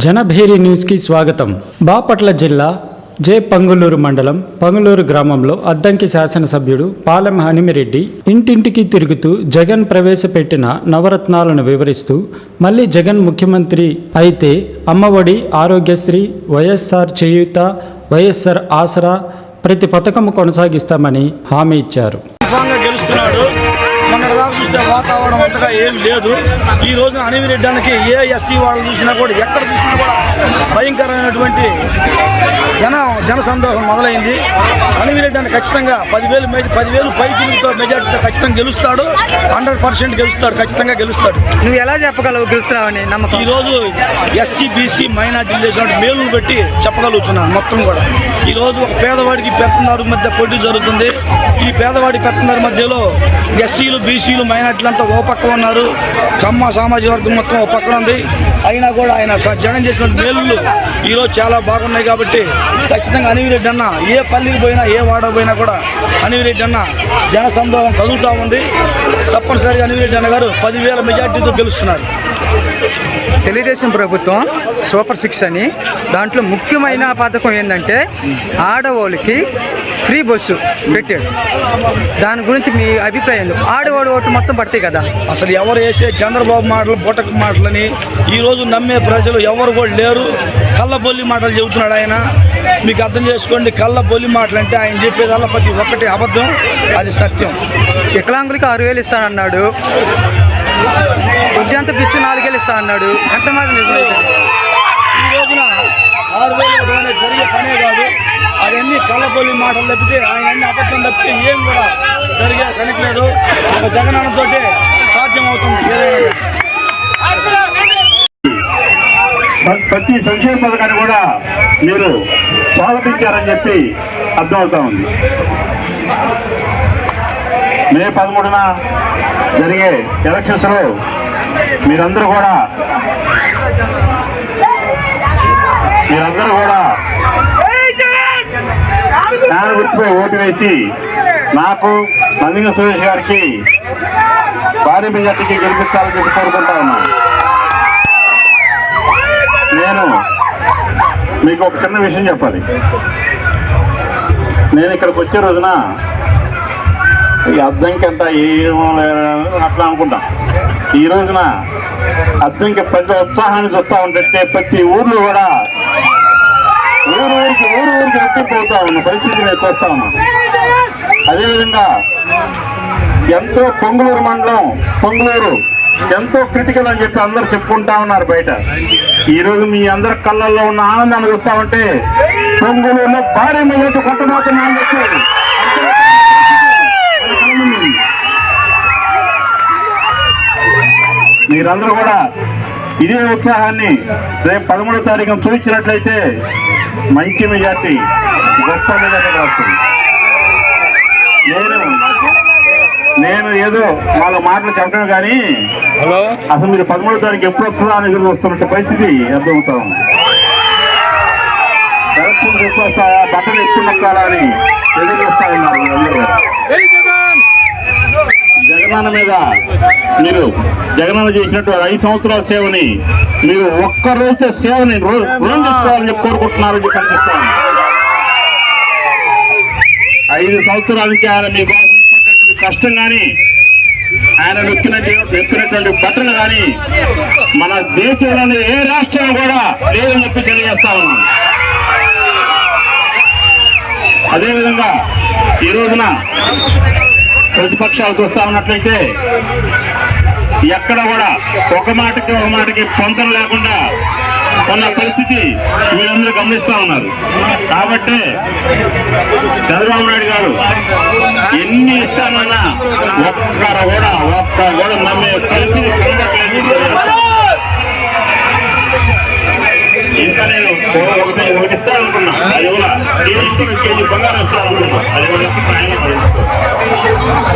జనభేరి న్యూస్కి స్వాగతం. బాపట్ల జిల్లా జే పంగులూరు మండలం పంగులూరు గ్రామంలో అద్దంకి శాసనసభ్యుడు పాలెం హనిమిరెడ్డి ఇంటింటికి తిరుగుతూ జగన్ ప్రవేశపెట్టిన నవరత్నాలను వివరిస్తూ మళ్ళీ జగన్ ముఖ్యమంత్రి అయితే అమ్మఒడి ఆరోగ్యశ్రీ వైఎస్ఆర్ చేయూత వైఎస్ఆర్ ఆసరా ప్రతి పథకం కొనసాగిస్తామని హామీ ఇచ్చారు. వాతావరణం అంతగా ఏం లేదు. ఈ రోజున అనివిరెడ్డానికి ఏ ఎస్సీ వాళ్ళు చూసినా కూడా ఎక్కడ చూసినా కూడా భయంకరమైనటువంటి జన జన సందోహం మొదలైంది. అనివిరెడ్డి ఖచ్చితంగా పదివేలు పదివేలు పైకితో మెజార్టీతో ఖచ్చితంగా గెలుస్తాడు. హండ్రెడ్ పర్సెంట్ గెలుస్తాడు ఖచ్చితంగా గెలుస్తాడు. నువ్వు ఎలా చెప్పగలవు గెలుస్తున్నావని నమ్మకం? ఈరోజు ఎస్సీ బీసీ మైనార్టీ చేసినటువంటి మేలును బట్టి చెప్పగలుగుతున్నాను మొత్తం కూడా. ఈరోజు ఒక పేదవాడికి పెత్తనారు మధ్య పోటీ జరుగుతుంది. ఈ పేదవాడి పెత్తనారు మధ్యలో ఎస్సీలు బీసీలు మైనార్టీలు అంతా ఓ పక్క ఉన్నారు. కమ్మ సామాజిక వర్గం మొత్తం ఓ పక్కన ఉంది. అయినా కూడా ఆయన జగన్ చేసిన మేలు ఈరోజు చాలా బాగున్నాయి కాబట్టి ఖచ్చితంగా అనివిరెడ్డి అన్న ఏ పల్లికి పోయినా ఏ వాడ పోయినా కూడా అనివిరెడ్డి అన్న జన సంభవం కదులుతూ ఉంది. తప్పనిసరిగా అనివిరెడ్డి అన్న గారు పదివేల మెజార్టీతో గెలుస్తున్నారు. తెలుగుదేశం ప్రభుత్వం సూపర్ సిక్స్ అని. దాంట్లో ముఖ్యమైన పథకం ఏంటంటే ఆడవాళ్ళకి ఫ్రీ బస్సు పెట్టాడు దాని గురించి మీ అభిప్రాయం ఏంది? ఆడవాడు ఓట్లు మొత్తం పడతాయి కదా. అసలు ఎవరు వేసే చంద్రబాబు మాటలు బొటక మాటలని ఈరోజు నమ్మే ప్రజలు ఎవరు కూడా లేరు. కళ్ళబొల్లి మాటలు చెబుతున్నాడు ఆయన. మీకు అర్థం చేసుకోండి కళ్ళబొల్లి మాటలు అంటే ఆయన చెప్పేదల్లా ప్రతి ఒక్కటి అబద్ధం. అది సత్యం. వికలాంగులకి ఆరు వేలు ఇస్తానన్నాడు. ఉద్యంత పిచ్చి నాలుగేళ్ళు ఇస్తా అన్నాడు. ఎంతమంది నిజమైతే ఈ రోజున ఆరు వేలు జరిగే పనే కాదు. అవన్నీ కళ్ళబొల్లి మాటలు తప్పితే ఆయన అన్ని అబద్ధం తప్పితే ఏం కూడా జరిగే కనికలేదు ఒక జగనన్నతోటే సాధ్యం అవుతుంది ప్రతి సంక్షేమ పథకాన్ని కూడా మీరు స్వాగతించారని చెప్పి అర్థమవుతా ఉంది. మే పదమూడున జరిగే ఎలక్షన్స్లో మీరందరూ కూడా మీరందరూ కూడా జ్ఞాన గుర్తుపై ఓటు వేసి నాకు నందిగ సురేష్ గారికి భారీ మెజార్టీకి గెలిపించాలని చెప్పి కోరుకుంటా ఉన్నాను నేను మీకు ఒక చిన్న విషయం చెప్పాలి. నేను ఇక్కడికి వచ్చే రోజున ఈ అద్దంకి అంట ఏమో అట్లా అనుకుంటాం. ఈ రోజున అద్దంకి ప్రతి ఉత్సాహాన్ని చూస్తూ ఉంటే ప్రతి ఊర్లో కూడా ఊరు ఊరికి ఊరు ఊరికి రెట్టిపోతా ఉన్న పరిస్థితి నేను చూస్తా ఉన్నాను అదేవిధంగా ఎంతో పొంగులూరు మండలం పొంగులూరు ఎంతో క్రిటికల్ అని చెప్పి అందరు చెప్పుకుంటా ఉన్నారు బయట. ఈరోజు మీ అందరి కళ్ళల్లో ఉన్న ఆనందాన్ని చూస్తా ఉంటే పొంగులూరులో భారీ మెజార్టీ కొట్టబోతున్నా అని చెప్పి మీరందరూ కూడా ఇదే ఉత్సాహాన్ని రేపు పదమూడో తారీఖున చూపించినట్లయితే మంచి మెజార్టీ గొప్ప మెజార్టీ వస్తుంది నేను నేను ఏదో వాళ్ళ మాటలు చెప్పడం కానీ అసలు మీరు పదమూడో తారీఖు ఎప్పుడు వస్తుందా అని ఎదురు వస్తున్నట్టు పరిస్థితి అర్థమవుతా ఉంది. ఎప్పుడు వస్తాయా బట్టలు ఎప్పుడు నొక్కాలా అని ఎదురు చూస్తా ఉన్నారు. జగనన్న మీద మీరు జగనన్న చేసినట్టు ఐదు సంవత్సరాల సేవని మీరు ఒక్క రోజు సేవని రుణం తెచ్చుకోవాలని చెప్పి కోరుకుంటున్నారని చెప్పి అనిపిస్తాను ఐదు సంవత్సరాలకి ఆయన మీ కోసం కష్టం కానీ ఆయన నొక్కినట్టు నొక్కినటువంటి బట్టలు కానీ మన దేశంలోని ఏ రాష్ట్రం కూడా లేదని చెప్పి తెలియజేస్తా ఉన్నాను అదేవిధంగా ఈ రోజున ప్రతిపక్షాలు చూస్తా ఉన్నట్లయితే ఎక్కడ కూడా ఒక మాటకి ఒక మాటకి పొంతన లేకుండా ఉన్న పరిస్థితి వీళ్ళందరూ గమనిస్తూ ఉన్నారు. కాబట్టి చంద్రబాబు నాయుడు గారు ఎన్ని ఇస్తామన్నా ఒక్కడ కూడా ఒక్క కూడా నమ్మే పరిస్థితి కనబడలేదు ఇంకా నేను ఒకటి ఒకటి ఒకటి ఇస్తాననుకున్నా అది కూడా. కేజీ బంగారం బంగారం ఇస్తాననుకున్నా అది కూడా. ఆయన